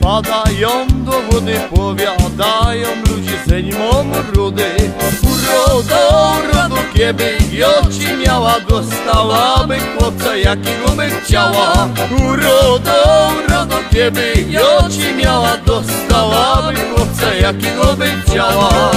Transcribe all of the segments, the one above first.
Padają do wody, powiadają ludzie, że nim rudy. Urodą, rodu kieby Joci miała, dostałaby chłopca, jakiego by chciała. Urodą, rodu kieby Joci miała, dostałaby chłopca, jakiego by chciała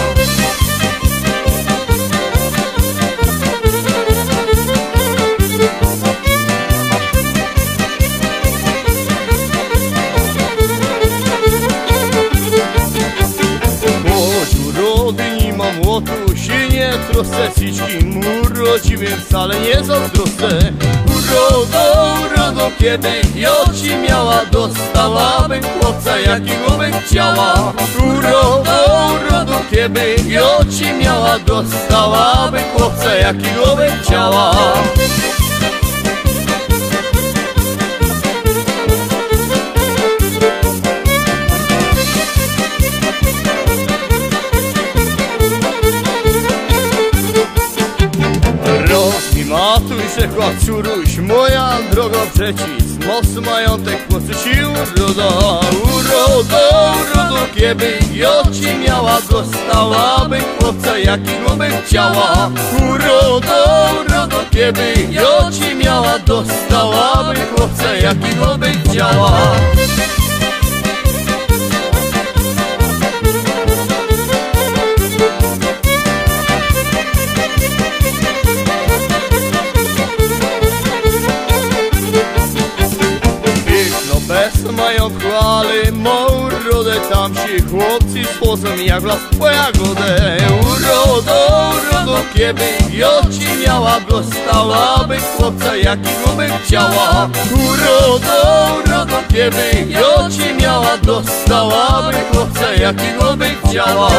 nie mam łotu się nie trosę Ciczki mu rodziwym wcale nie zazdroszczę. Urodą, urodą kiedy Joci miała Dostałaby chłopca jakiego by chciała. Urodą, urodą kiedy Joci miała Dostałaby chłopca jakiego by chciała Matuj, rzekła córuś moja droga przeciw. Moc majątek posycił uroda Uroda, uroda. Kiedy Joci miała Dostałaby chłopca jakiego by chciała. Uroda, uroda. Kiedy Joci miała Dostałaby chłopca jakiego by chciała majątku, ale morodę tam się chłopcy sposą jak w las. Po jagodę Urodą, urodą kiedy Joci miała Dostałaby chłopca jakiego by chciała. Urodą, urodą kiedy Joci miała Dostałaby chłopca jakiego by chciała